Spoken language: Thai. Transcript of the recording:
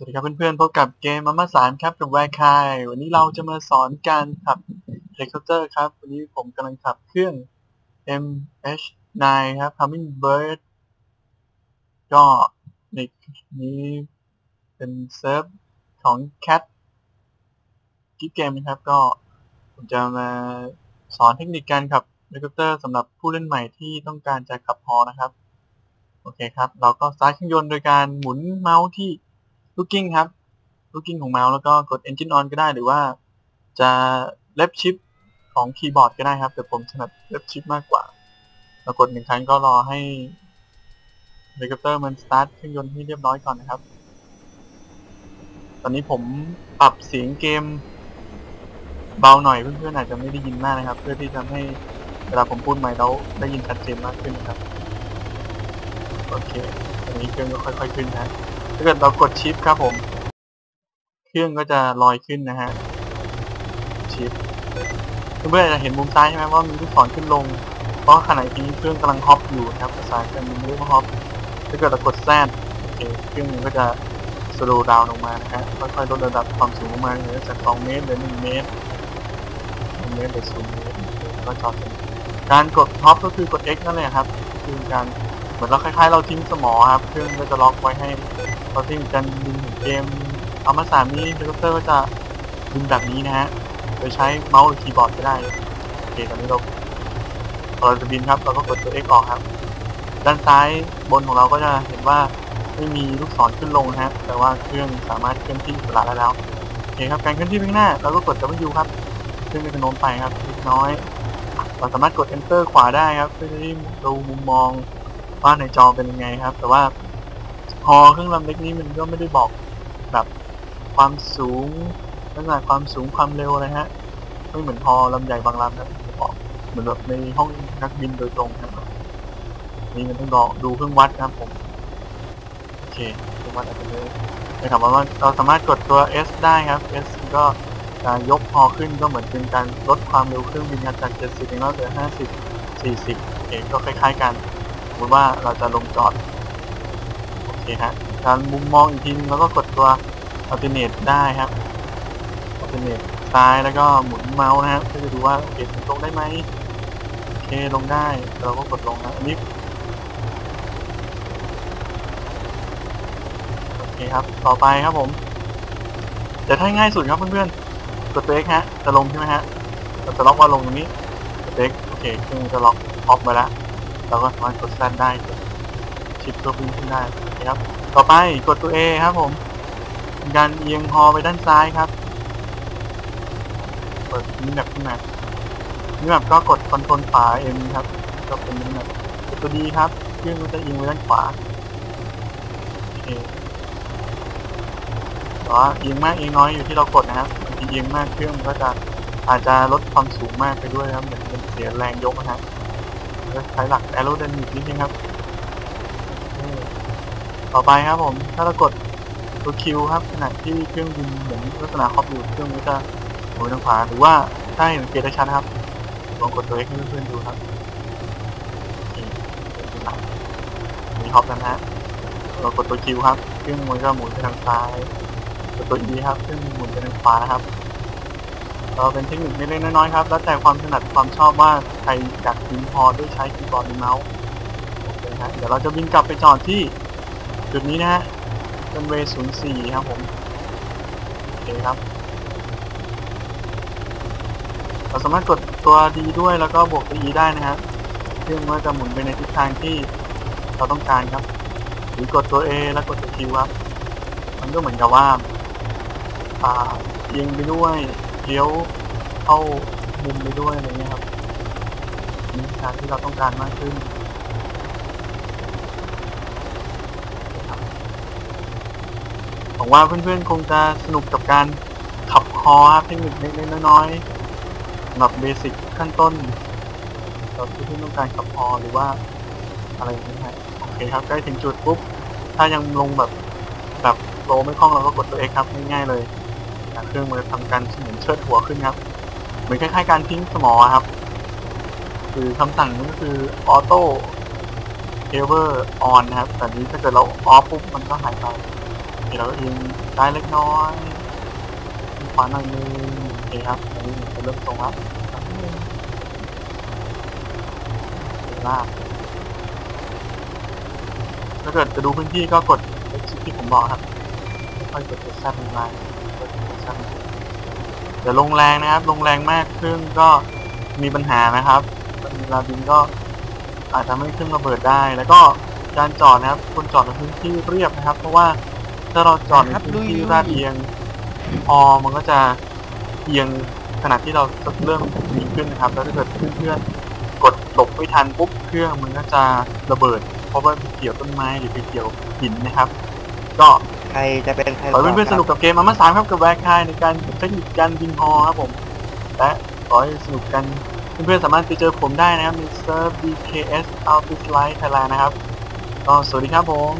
สวัสดีครับเพื่อนๆพบกับเกมมาม่าสามครับกับแวร์คายวันนี้เราจะมาสอนการขับเฮลิคอปเตอร์ครับ วันนี้ผมกำลังขับเครื่อง MH9 ครับ Hummingbird ก็ในนี้เป็นเซิร์ฟของ Cat กิฟเกมนะครับ ก็ผมจะมาสอนเทคนิคการขับเฮลิคอปเตอร์สำหรับผู้เล่นใหม่ที่ต้องการจะขับฮอนะครับ โอเคครับ เราก็สตาร์ทเครื่องยนต์โดยการหมุนเมาส์ที่ ลูกกิ้งครับลูกกิ้งของเมาส์แล้วก็กด Engine On ก็ได้หรือว่าจะเล็บชิปของคีย์บอร์ดก็ได้ครับ แต่ผมถนัดเล็บชิปมากกว่าเรากดหนึ่งครั้งก็รอให้เฮลิคอปเตอร์มันสตาร์ทเครื่องยนต์ให้เรียบร้อยก่อนนะครับ ตอนนี้ผมปรับเสียงเกมเบาหน่อยเพื่อนๆอาจจะไม่ได้ยินมากนะครับ เพื่อที่จะให้เวลาผมพูดใหม่แล้วได้ยินชัดเจนมากขึ้นนะครับ โอเค ตอนนี้เครื่องก็ค่อย ๆ ขึ้นนะ ถ้าเกิดเรากดชิปครับผม เครื่องก็จะลอยขึ้นนะฮะ ชิปเพื่อนๆจะเห็นมุมซ้ายใช่ไหมว่ามีลูกศรขึ้นลง เพราะขณะนี้เครื่องกำลังฮอปอยู่นะครับภาษาการมันเรียกว่าฮอปถ้าเกิดเรากดแซดเคเครื่องมันก็จะสโลว์ดาวน์ลงมานะฮะค่อยๆลดระดับความสูงลงมาเหลือจาก 2 เมตรเหลือ 1 เมตร1เมตรเหลือ0เมตรก็จอดการกดฮอปก็คือกด X นั่นแหละครับ คือการเหมือนเราคล้ายๆ เราทิ้งสมอครับ เครื่องก็จะล็อกไว้ให้ เราทิ้งกันบินถึงเกมเอามาสามนี้เฮลิคอปเตอร์ก็จะบินแบบนี้นะฮะโดยใช้เมาส์หรือคีย์บอร์ดก็ได้โอเคตอนนี้เราเราจะบินครับเราก็กดตัว X ออกครับ ด้านซ้ายบนของเราก็จะเห็นว่าไม่มีลูกศรขึ้นลงนะฮะแต่ว่าเครื่องสามารถเคลื่อนที่อิสระได้แล้วโอเคครับการเคลื่อนที่ไปข้างหน้าเราก็กด W ครับเครื่องก็จะโน้มไปครับเล็กน้อย เราสามารถกด Enter ขวาได้ครับเพื่อที่ดูมุมมองว่าในจอเป็นยังไงครับ แต่ว่า อเครื่องลำเล็กนี้มันก็ไม่ได้บอกแบบความสูงลักษณะความสูงความเร็วอะไรฮะไม่เหมือนฮอลำใหญ่บางลำนะบอกเหมือนแบบในห้องนักบินโดยตรงนะครับนี่มันต้องรอดูเครื่องวัดนะครับผมโอเคเครื่องวัดอาจจะเลยนะครับว่าเราสามารถกดตัว S ได้ครับ S ก็จะยกฮอขึ้นก็เหมือนเป็นการลดความเร็วเครื่องบินจาก 70เป็นเหลือ50 40เองก็คล้ายๆกันสมมติว่าเราจะลงจอด เคฮะการมุมมองอีกทีนึงเราก็กดตัว alternate ได้ครับ alternate ซ้ายแล้วก็หมุนเมาส์นะครับเพื่อจะดูว่าโอเคลงได้ไหมโอเคลงได้เราก็กดลงนะอันนี้โอเคครับต่อไปครับผม แต่ถ้าง่ายสุดครับเพื่อนๆกดตัว X ฮะจะลงใช่ไหมฮะเราจะล็อกว่าลงตรงนี้กดตัว X โอเคเครื่องจะล็อกออฟไปแล้วเราก็สามารถกดแซนได้ กดชิปตัววิ่งขึ้นได้นะครับ ต่อไปกดตัว A ครับผมการเอียงฮอไปด้านซ้ายครับเปิดนิ้วแบบขึ้นมานิ้วแบบก็กดคอนโทรลขวา M ครับ ก็เป็นนิ้วแบบกดตัว D ครับเครื่องก็จะเอียงไปด้านขวาโอเคแต่ว่าเอียงมากเอียงน้อยอยู่ที่เรากดนะครับบางทีเอียงมากเครื่องก็จะอาจจะลดความสูงมากไปด้วยครับเหมือนเป็นเสียแรงยกนะครับใช้หลัก aerodynamic นิดนึงครับ ต่อไปครับผม ถ้าเรากดตัว Q ครับขณะที่เครื่องบินเหมือนลักษณะฮอปอยู่เครื่องก็จะหมุนทางขวาหรือว่าถ้าเห็นเกียร์ได้ชัดนครับลองกดตัว X ให้เพื่อนๆดูครับมีฮอปนะฮะเรากดตัว Q ครับเครื่องมันก็หมุนไปทางซ้ายกดตัว E ครับเครื่องหมุนไปทางขวานะครับเราเป็นเทคนิคเล็กๆน้อยๆครับ แล้วแต่ความถนัดความชอบว่าใครอยากบินพอด้วยใช้คีย์บอร์ดหรือเมาส์โอเคฮะเดี๋ยวเราจะบินกลับไปจอดที่ จุดนี้นะฮะเป็นเวศูนย์สี่ครับผมโอเคครับ เราสามารถกดตัว D ด้วยแล้วก็บวกตัว E ได้นะครับเครื่องมันจะหมุนไปในทิศทางที่เราต้องการครับ หรือกดตัว A แล้วกดตัว Q ครับ มันก็เหมือนกับว่าอ่าเอียงไปด้วยเลี้ยวเข้ามุมไปด้วยอะไรเงี้ยครับมีทางที่เราต้องการมากขึ้น หวังว่าเพื่อนๆคงจะสนุกกับการขับคอครับเทคนิคเล็กๆน้อยๆสำหรับเบสิกขั้นต้นสำหรับที่ต้องการขับคอหรือว่าอะไรอย่างนี้ฮะโอเคครับใกล้ถึงจุดปุ๊บถ้ายังลงแบบแบบโลไม่คล่องเราก็กดตัว X ครับง่ายๆเลยเครื่องมือทำการเหมือนเชิดหัวขึ้นครับ เหมือนคล้ายๆการทิ้งสมอครับ คือคำสั่งนี้ก็คือออโต้เ v เวอร์ออนนะครับแต่นี้ถ้าเกิดเราออฟปุ๊บมันก็หายไป เดี๋ยวเราเองได้เล็กน้อยมีขวาหน่อยนึงโอเคครับอันนี้จะเริ่มตรงครับลากถ้าเกิดจะดูพื้นที่ก็กดเลขที่ผมบอกครับค่อยกดกดแซดลงมากดกดแซดลงมาเดี๋ยวลงแรงนะครับ ลงแรงมากขึ้นก็มีปัญหานะครับเวลาบินก็อาจจะไม่ขึ้นระเบิดได้ แล้วก็การจอดนะครับควรจอดในพื้นที่เรียบนะครับ เพราะว่า ถ้าเราจอดในพื้นที่ราดเอียงพอมันก็จะเอียงขณะที่เราเริ่มยิงขึ้นนะครับ แล้วถ้าเกิดเพื่อนๆกดหลบไม่ทันปุ๊บเครื่องมันก็จะระเบิด เพราะว่าไปเกี่ยวต้นไม้หรือไปเกี่ยวหินนะครับ ก็ใครจะเป็นใครขอให้เพื่อนๆสนุกกับเกมมามาสามครับกับแวร์คายในการเทคนิคการบินฮอครับผม และขอให้สนุกกันเพื่อนๆสามารถไปเจอผมได้นะครับในเซิร์ฟ BKS Office Live Thailand นะครับก็สวัสดีครับผม